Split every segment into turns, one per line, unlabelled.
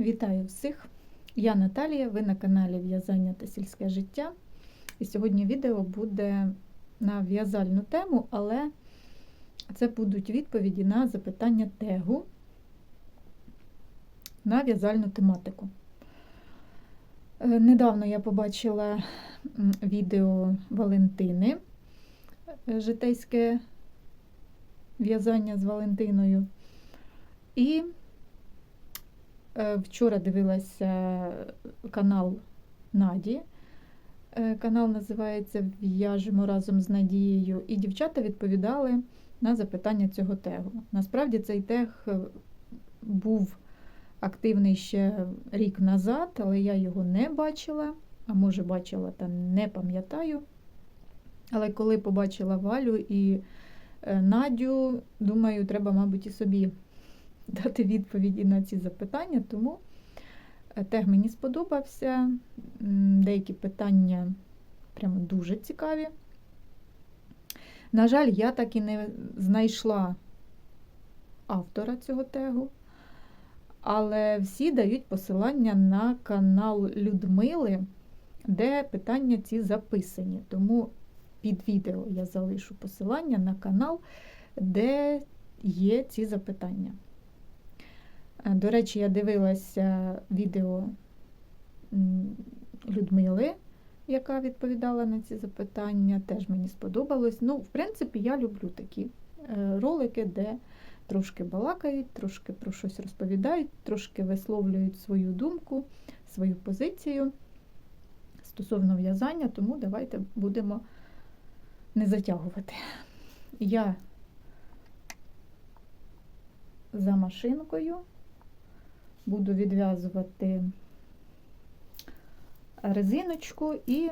Вітаю всіх! Я Наталія, ви на каналі В'язання та сільське життя. І сьогодні відео буде на в'язальну тему, але це будуть відповіді на запитання тегу на в'язальну тематику. Е, Недавно я побачила відео Валентини, е, житейське в'язання з Валентиною. І Вчора дивилася канал Наді. Е, Канал називається В'яжемо разом з Надією. І дівчата відповідали на запитання цього тегу. Насправді цей тег е, був активний ще рік назад, але я його не бачила, а може бачила та не пам'ятаю. Але коли побачила Валю і е, Надю, думаю, треба, мабуть, і собі дати відповіді на ці запитання, тому е, тег мені сподобався. Деякі питання прямо дуже цікаві. На жаль, я так і не знайшла автора цього тегу, але всі дають посилання на канал Людмили, де питання ці записані. Тому під відео я залишу посилання на канал, де є ці запитання. Е, До речі, я дивилася відео Людмили, яка відповідала на ці запитання. Теж мені сподобалось. Ну, в принципі, я люблю такі е, ролики, де трошки балакають, трошки про щось розповідають, трошки висловлюють свою думку, свою позицію стосовно в'язання, тому давайте будемо не затягувати. Я за машинкою буду відв'язувати резиночку і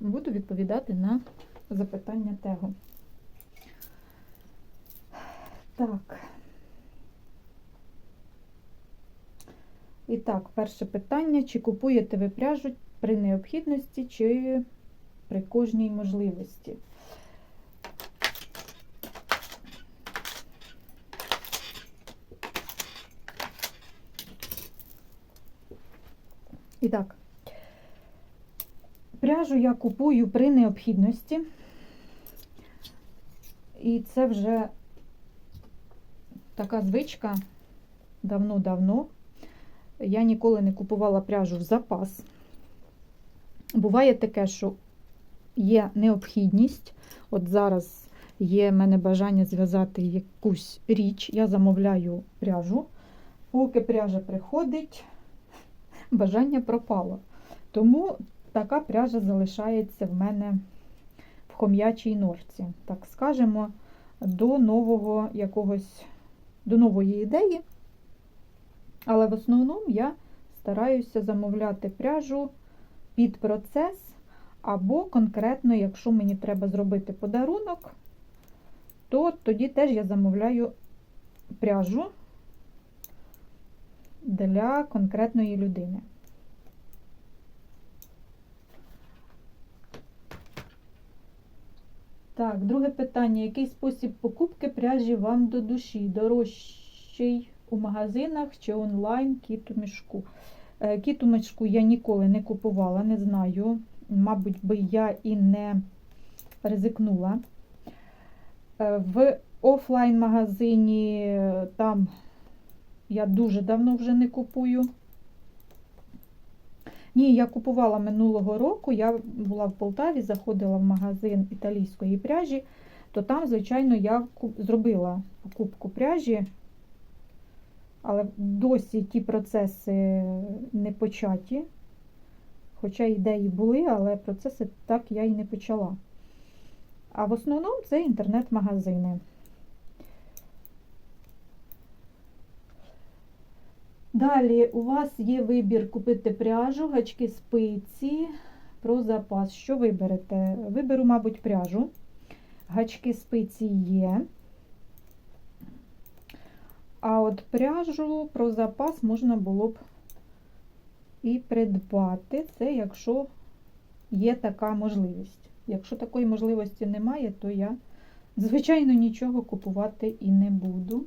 буду відповідати на запитання тегу. Так. І так, перше питання: чи купуєте ви пряжу при необхідності, чи при кожній можливості? І так, пряжу я купую при необхідності. І це вже така звичка давно-давно. Я ніколи не купувала пряжу в запас. Буває таке, що є необхідність. От зараз є в мене бажання зв'язати якусь річ, я замовляю пряжу. Поки пряжа приходить, бажання пропало. Тому така пряжа залишається в мене в хом'ячій норці. Так скажемо, до нового якогось, до нової ідеї. Але в основному я стараюся замовляти пряжу під процес, або конкретно, якщо мені треба зробити подарунок, то тоді теж я замовляю пряжу для конкретної людини. Так, друге питання. Який спосіб покупки пряжі вам до душі? Дорожчий у магазинах чи онлайн кіт у мішку? Е, Кіт у мішку я ніколи не купувала, не знаю. Мабуть, би я і не ризикнула. Е, В офлайн-магазині там я дуже давно вже не купую. Ні, я купувала минулого року, я була в Полтаві, заходила в магазин італійської пряжі, то там, звичайно, я зробила покупку пряжі, але досі ті процеси не початі. Хоча ідеї були, але процеси так я і не почала. А в основному це інтернет-магазини. Далі у вас є вибір купити пряжу, гачки спиці про запас. Що виберете? Виберу, мабуть, пряжу. Гачки спиці є. А от пряжу про запас можна було б і придбати. Це якщо є така можливість. Якщо такої можливості немає, то я, звичайно, нічого купувати і не буду.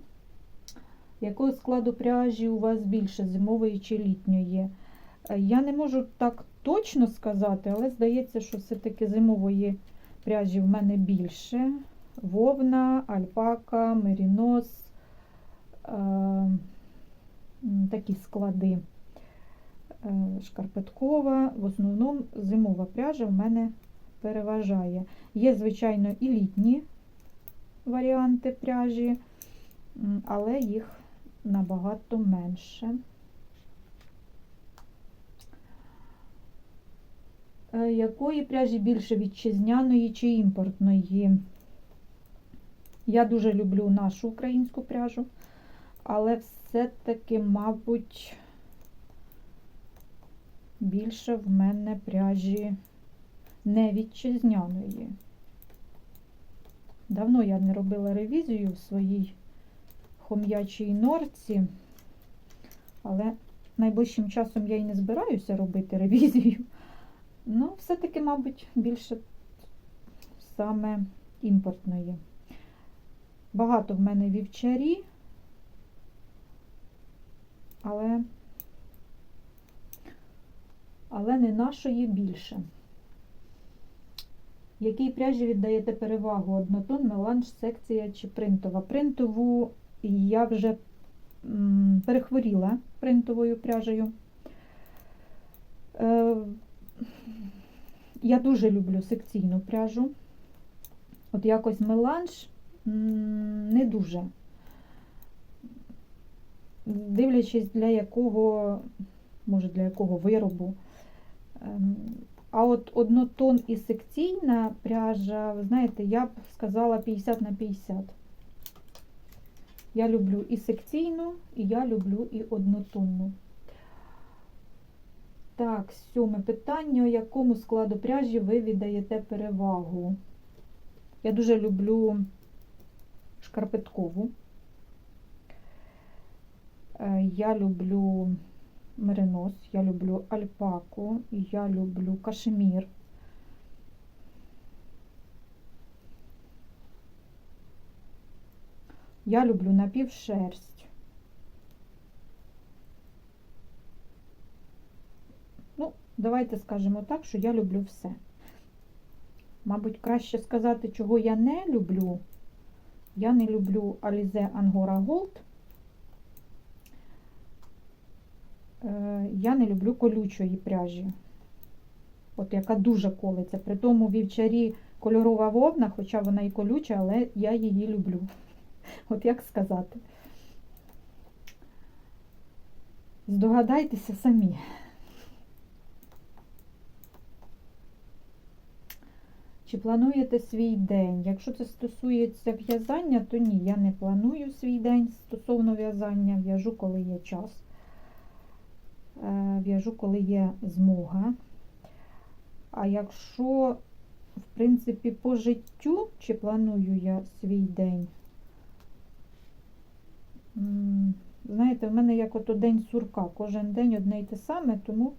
Якого складу пряжі у вас більше, зимової чи літньої? Е, Я не можу так точно сказати, але здається, що все-таки зимової пряжі в мене більше. Вовна, альпака, мерінос, е, такі склади. Е, Шкарпеткова. В основному зимова пряжа в мене переважає. Є, звичайно, і літні варіанти пряжі, але їх набагато менше. Е, Якої пряжі більше вітчизняної чи імпортної? Я дуже люблю нашу українську пряжу, але все-таки, мабуть, більше в мене пряжі не вітчизняної. Давно я не робила ревізію в своїй хом'ячій норці, але найближчим часом я і не збираюся робити ревізію. Ну, все-таки, мабуть, більше саме імпортної. Багато в мене вівчарі, але, але не нашої більше. Якій пряжі віддаєте перевагу? Однотон, меланж, секція чи принтова? Принтову я вже перехворіла принтовою пряжею. Е, я дуже люблю секційну пряжу. От якось меланж не дуже. Дивлячись, для якого, може, для якого виробу. Ем, А от однотон і секційна пряжа, ви знаєте, я б сказала 50 на 50. Я люблю і секційну, і я люблю і однотонну. Так, сьоме питання. Якому складу пряжі ви віддаєте перевагу? Я дуже люблю шкарпеткову. Е, Я люблю меринос, я люблю альпаку, я люблю кашемір. Я люблю напівшерсть. Ну, давайте скажемо так, що я люблю все. Мабуть, краще сказати, чого я не люблю. Я не люблю Alize Angora Gold. Е, Я не люблю колючої пряжі. От яка дуже колиться. При тому вівчарі кольорова вовна, хоча вона і колюча, але я її люблю. От як сказати. Здогадайтеся самі. Чи плануєте свій день? Якщо це стосується в'язання, то ні, я не планую свій день стосовно в'язання, в'яжу, коли є час. Е, В'яжу, коли є змога. А якщо, в принципі, по життю, чи планую я свій день? Знаєте, в мене як ото день сурка. Кожен день одне й те саме, тому.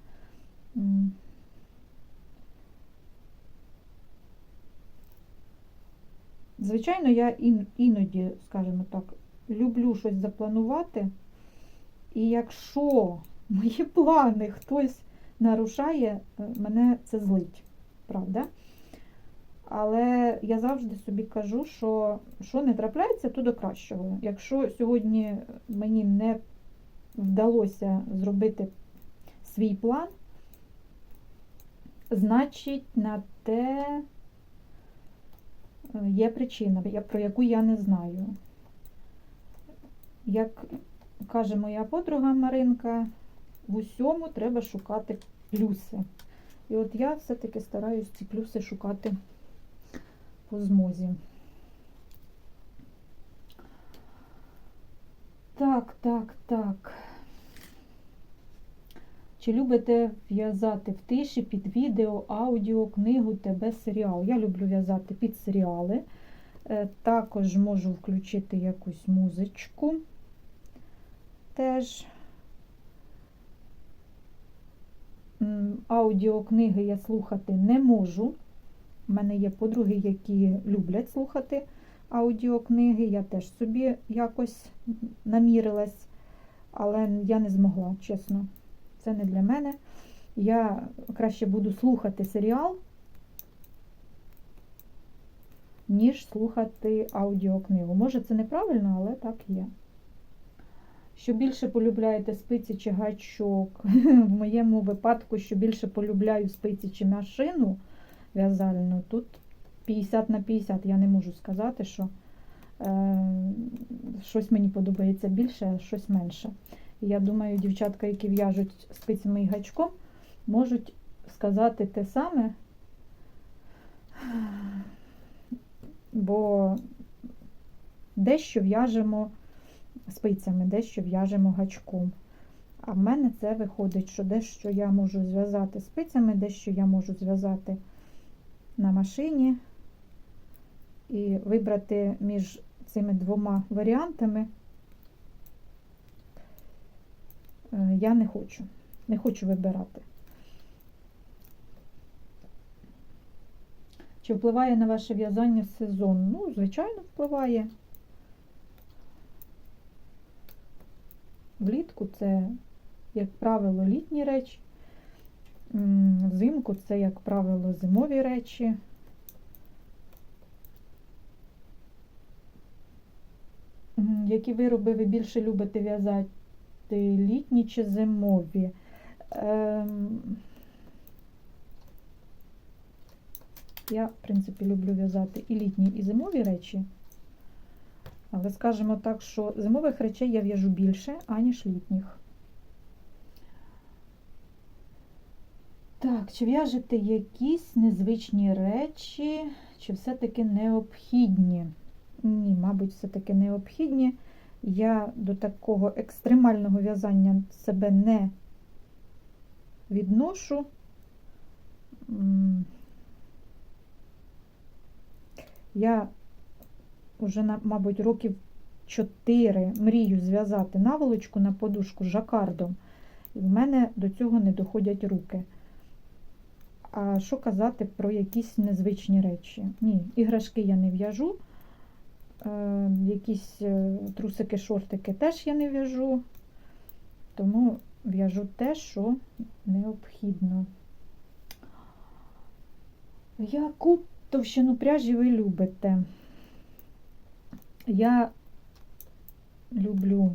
Звичайно, я іноді, скажімо так, люблю щось запланувати. І якщо мої плани хтось нарушає, е, мене це злить, правда? Але я завжди собі кажу, що що не трапляється, то до кращого. Якщо сьогодні мені не вдалося зробити свій план, значить на те е, є причина, про яку я не знаю. Як каже моя подруга Маринка, в усьому треба шукати плюси. І от я все-таки стараюсь ці плюси шукати по змозі. Так, так, так. Чи любите в'язати в тиші під відео, аудіо, книгу, ТБ, серіал? Я люблю в'язати під серіали. Е, Також можу включити якусь музичку. Теж аудіокниги я слухати не можу. У мене є подруги, які люблять слухати аудіокниги. Я теж собі якось намірилась, але я не змогла, чесно. Це не для мене. Я краще буду слухати серіал, ніж слухати аудіокнигу. Може, це неправильно, але так є. Що більше полюбляєте спиці чи гачок? В моєму випадку, що більше полюбляю спиці чи машину в'язальну, тут 50 на 50. Я не можу сказати, що е, щось мені подобається більше, а щось менше. Я думаю, дівчатка, які в'яжуть спицями і гачком, можуть сказати те саме, бо дещо в'яжемо спицями, дещо в'яжемо гачком. А в мене це виходить, що дещо я можу зв'язати спицями, дещо я можу зв'язати на машині і вибрати між цими двома варіантами. е, Я не хочу. Не хочу вибирати. Чи впливає на ваше в'язання сезон? Ну, звичайно, впливає. Влітку це, як правило, літні речі. Взимку це, як правило, зимові речі. Які вироби ви більше любите в'язати? Літні чи зимові? Ем, Я, в принципі, люблю в'язати і літні, і зимові речі. Але скажімо так, що зимових речей я в'яжу більше, аніж літніх. Чи в'яжете якісь незвичні речі, чи все-таки необхідні? Ні, мабуть, все-таки необхідні. Я до такого екстремального в'язання себе не відношу. Я вже, мабуть, років 4 мрію зв'язати наволочку на подушку з жакардом. І в мене до цього не доходять руки. А що казати про якісь незвичні речі? Ні, іграшки я не в'яжу. Е, якісь е, трусики, шортики теж я не в'яжу. Тому в'яжу те, що необхідно. Яку товщину пряжі ви любите? Я люблю,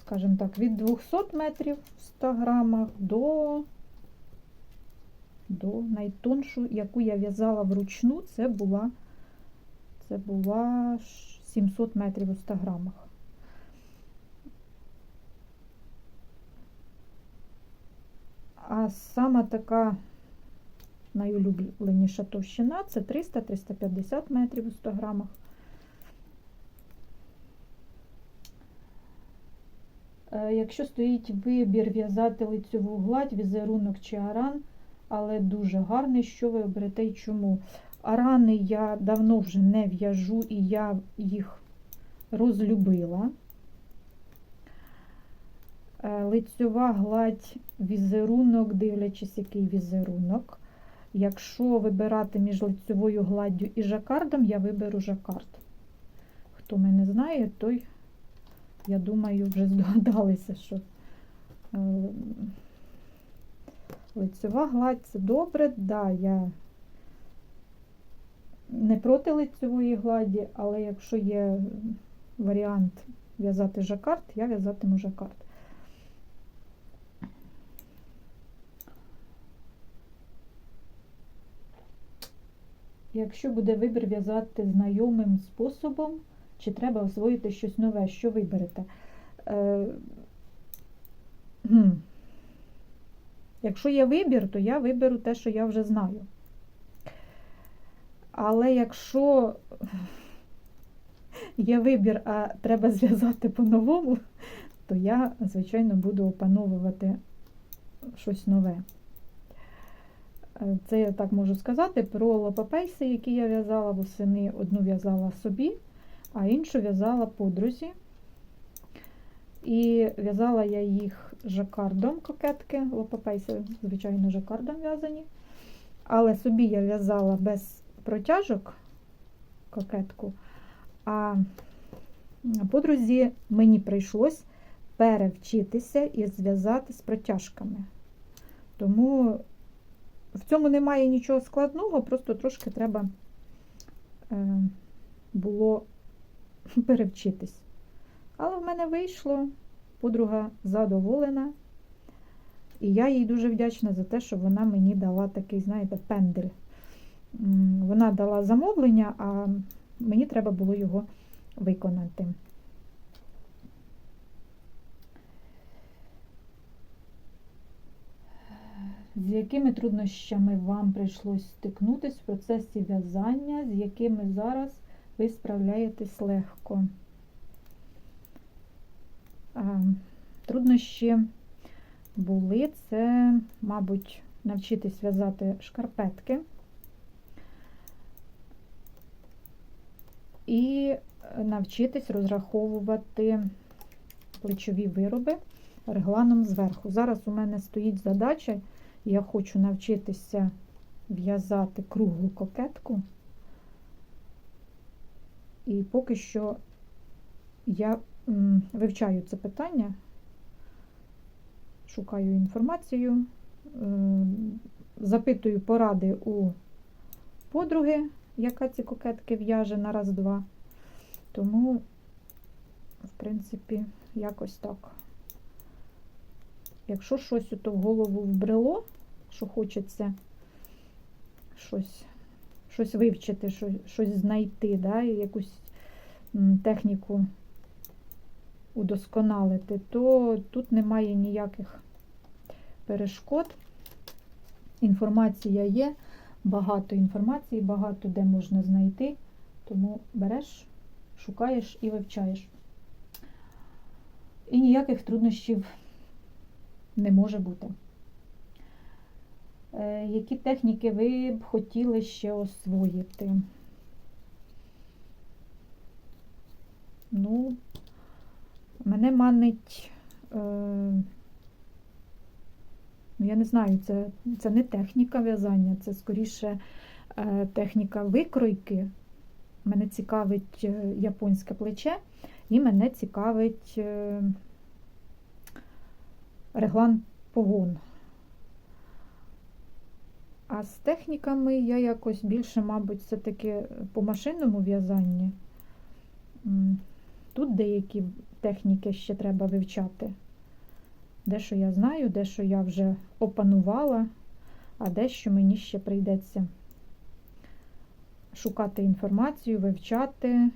скажімо так, від 200 метрів в 100 грамах до, до найтоншу, яку я в'язала вручну, це була, це була 700 метрів у 100 грамах. А сама така найулюбленіша товщина це 300-350 метрів у 100 грамах. Е, Якщо стоїть вибір в'язати лицьову гладь, візерунок чи аран, але дуже гарний, що ви оберете і чому? Арани я давно вже не в'яжу і я їх розлюбила. Е, Лицьова гладь, візерунок, дивлячись, який візерунок. Якщо вибирати між лицьовою гладдю і жакардом, я виберу жакард. Хто мене знає, той, я думаю, вже здогадалися, що е, лицьова гладь це добре, да, я не проти лицьової гладі, але якщо є варіант в'язати жакард, я в'язатиму жакард. Якщо буде вибір в'язати знайомим способом, чи треба освоїти щось нове, що виберете? Е. Якщо є вибір, то я виберу те, що я вже знаю. Але якщо є вибір, а треба зв'язати по-новому, то я, звичайно, буду опановувати щось нове. Це я так можу сказати про лопапейси, які я в'язала восени. Одну в'язала собі, а іншу в'язала подрузі. І в'язала я їх жакардом кокетки, лопапейси, звичайно, жакардом в'язані. Але собі я в'язала без протяжок, кокетку. А подрузі мені прийшлось перевчитися і зв'язати з протяжками. Тому в цьому немає нічого складного, просто трошки треба е, було перевчитись. Але в мене вийшло, подруга задоволена. І я їй дуже вдячна за те, що вона мені дала такий, знаєте, пендель. Вона дала замовлення, а мені треба було його виконати. З якими труднощами вам прийшлось стикнутися в процесі в'язання, з якими зараз ви справляєтесь легко? Труднощі були це, мабуть, навчитись в'язати шкарпетки і навчитись розраховувати плечові вироби регланом зверху. Зараз у мене стоїть задача, я хочу навчитися в'язати круглу кокетку. І поки що я вивчаю це питання, шукаю інформацію, е, запитую поради у подруги, яка ці кокетки в'яже на раз-два. Тому, в принципі, якось так. Якщо щось ото в голову вбрело, що хочеться щось, щось вивчити, щось, щось знайти, да, якусь техніку удосконалити, то тут немає ніяких перешкод. Інформація є, багато інформації, багато де можна знайти, тому береш, шукаєш і вивчаєш. І ніяких труднощів не може бути. Е, Які техніки ви б хотіли ще освоїти? Ну, мене манить, е, ну, я не знаю, це, це не техніка в'язання, це скоріше е, техніка викройки. Мене цікавить е, японське плече, і мене цікавить е, реглан погон. А з техніками я якось більше, мабуть, все-таки по машинному в'язанні. Тут деякі техніки ще треба вивчати. Дещо я знаю, дещо я вже опанувала, а дещо мені ще прийдеться шукати інформацію, вивчати.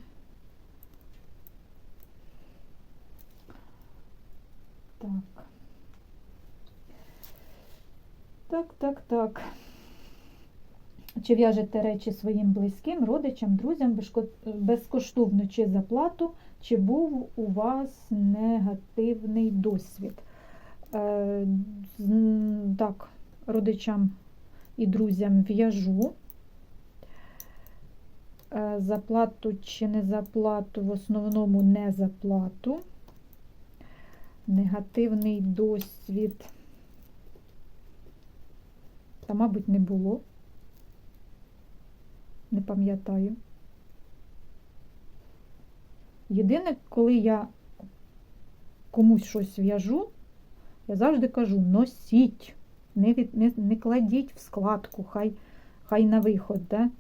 Так. Так, так, так. Чи в'яжете речі своїм близьким, родичам, друзям безкоштовно чи за плату, чи був у вас негативний досвід? Е, Так, родичам і друзям в'яжу. Е, За плату чи не за плату, в основному не за плату. Негативний досвід. Та, мабуть, не було. Не пам'ятаю. Єдине, коли я комусь щось в'яжу, я завжди кажу: носіть, не, від, не, не кладіть в складку, хай, хай на виход. Да?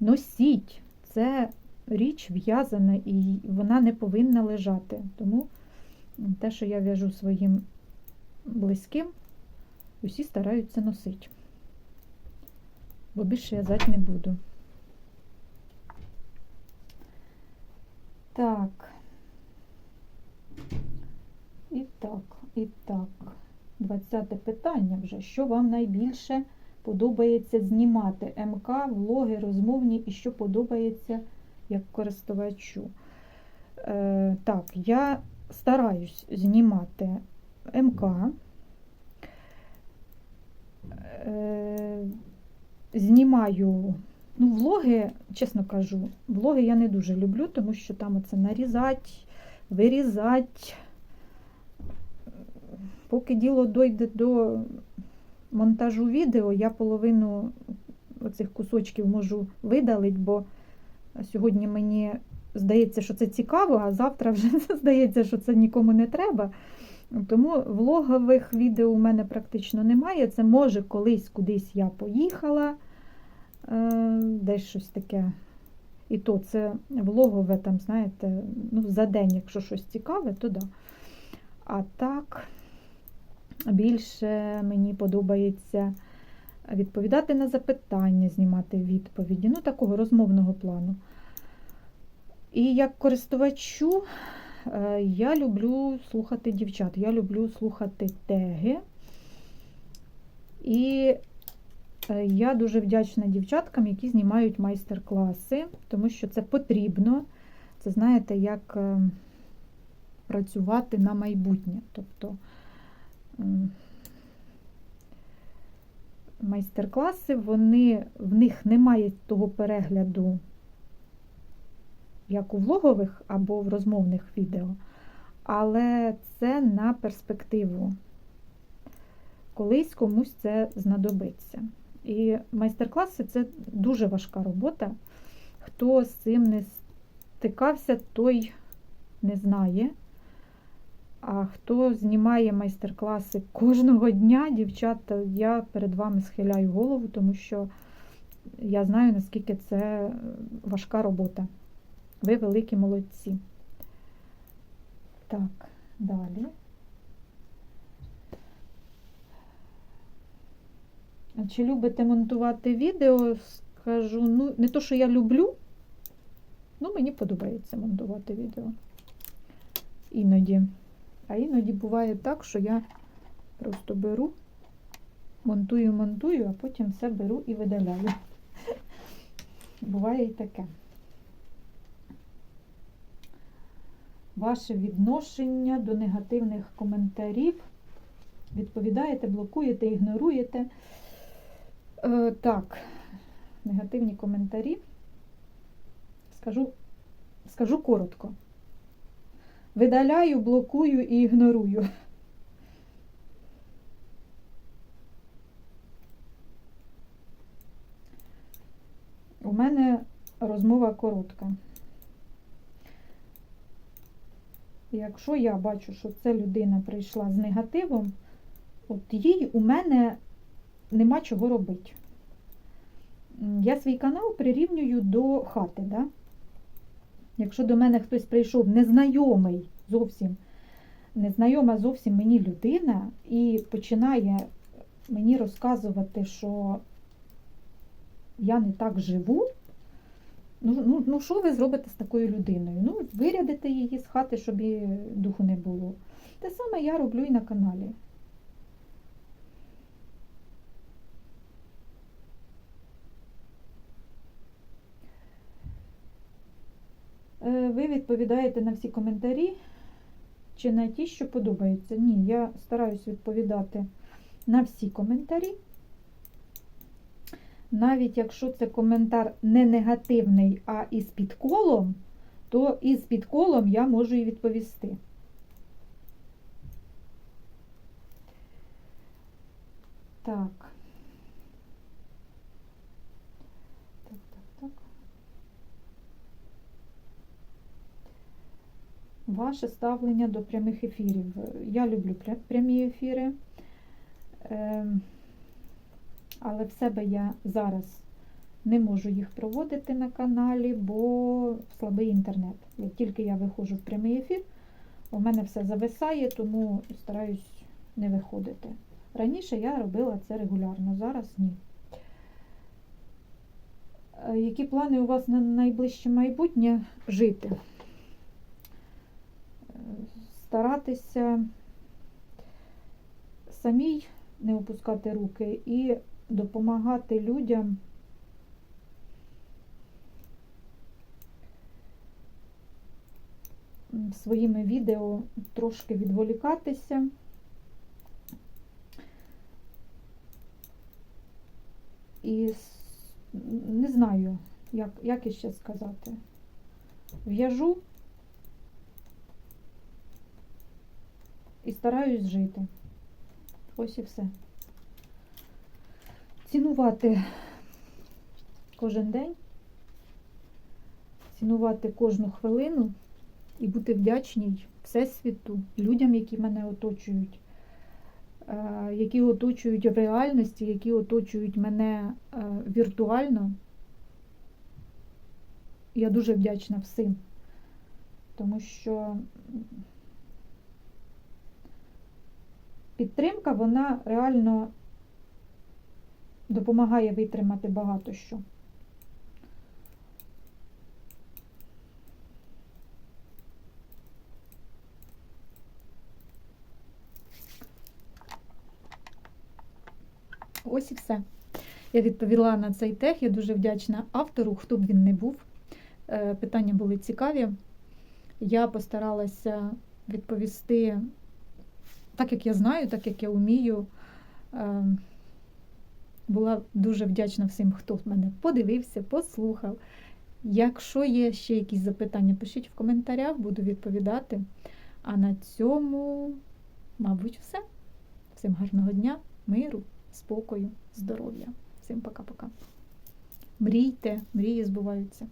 Носіть. Це річ в'язана і вона не повинна лежати. Тому те, що я в'яжу своїм близьким, усі стараються носити. Бо більше в'язати не буду. Так. І так, і так. Двадцяте питання вже. Що вам найбільше подобається знімати? МК, влоги, розмовні і що подобається як користувачу? Е, так, я стараюсь знімати МК. Е, знімаю, ну, влоги, чесно кажу, влоги я не дуже люблю, тому що там оце нарізати, вирізати. Поки діло дойде до монтажу відео, я половину оцих кусочків можу видалити, бо Сьогодні мені здається, що це цікаво, а завтра вже здається, що це нікому не треба. Тому влогових відео у мене практично немає. Це може колись кудись я поїхала, десь щось таке. І то це влогове, там, знаєте, ну, за день, якщо щось цікаве, то да. А так, більше мені подобається відповідати на запитання, знімати відповіді, ну, такого розмовного плану. І як користувачу е, я люблю слухати дівчат, я люблю слухати теги. І е, я дуже вдячна дівчаткам, які знімають майстер-класи, тому що це потрібно. Це знаєте, як е, працювати на майбутнє. Тобто майстер-класи, вони, в них немає того перегляду, як у влогових або в розмовних відео, але це на перспективу. Колись комусь це знадобиться. І майстер-класи це дуже важка робота. Хто з цим не стикався, той не знає. А хто знімає майстер-класи кожного дня, дівчата, я перед вами схиляю голову, тому що я знаю, наскільки це важка робота. Ви великі молодці. Так, далі. Чи любите монтувати відео? Скажу, ну, не то, що я люблю, ну мені подобається монтувати відео. Іноді. А іноді буває так, що я просто беру, монтую, монтую, а потім все беру і видаляю. Буває і таке. Ваше відношення до негативних коментарів. Відповідаєте, блокуєте, ігноруєте. Е, так, негативні коментарі. Скажу, скажу коротко. Видаляю, блокую і ігнорую. У мене розмова коротка. Якщо я бачу, що ця людина прийшла з негативом, от їй у мене нема чого робити. Я свій канал прирівнюю до хати. Да? Якщо до мене хтось прийшов незнайомий зовсім, незнайома зовсім мені людина і починає мені розказувати, що я не так живу, ну, ну, ну що ви зробите з такою людиною? Ну, вирядите її з хати, щоб її духу не було. Те саме я роблю і на каналі. Е, Ви відповідаєте на всі коментарі чи на ті, що подобаються. Ні, я стараюсь відповідати на всі коментарі. Навіть якщо це коментар не негативний, а із підколом, то із підколом я можу і відповісти. Так так, так. Ваше ставлення до прямих ефірів. Я люблю прямі ефіри, Ем, але в себе я зараз не можу їх проводити на каналі, бо слабий інтернет. Як тільки я виходжу в прямий ефір, у мене все зависає, тому стараюсь не виходити. Раніше я робила це регулярно, зараз ні. Е, Які плани у вас на найближче майбутнє жити? Старатися самій не опускати руки і допомагати людям своїми відео трошки відволікатися. І не знаю, як, як іще сказати. В'яжу і стараюсь жити. Ось і все. Цінувати кожен день, цінувати кожну хвилину і бути вдячній Всесвіту, людям, які мене оточують, е, які оточують в реальності, які оточують мене е, віртуально. Я дуже вдячна всім, тому що підтримка, вона реально допомагає витримати багато що. Ось і все. Я відповіла на цей тег. Я дуже вдячна автору, хто б він не був. Е, Питання були цікаві. Я постаралася відповісти так, як я знаю, так як я вмію. Е, Була дуже вдячна всім, хто мене подивився, послухав. Якщо є ще якісь запитання, пишіть в коментарях, буду відповідати. А на цьому, мабуть, все. Всім гарного дня, миру, спокою, здоров'я. Всім пока-пока. Мрійте, мрії збуваються.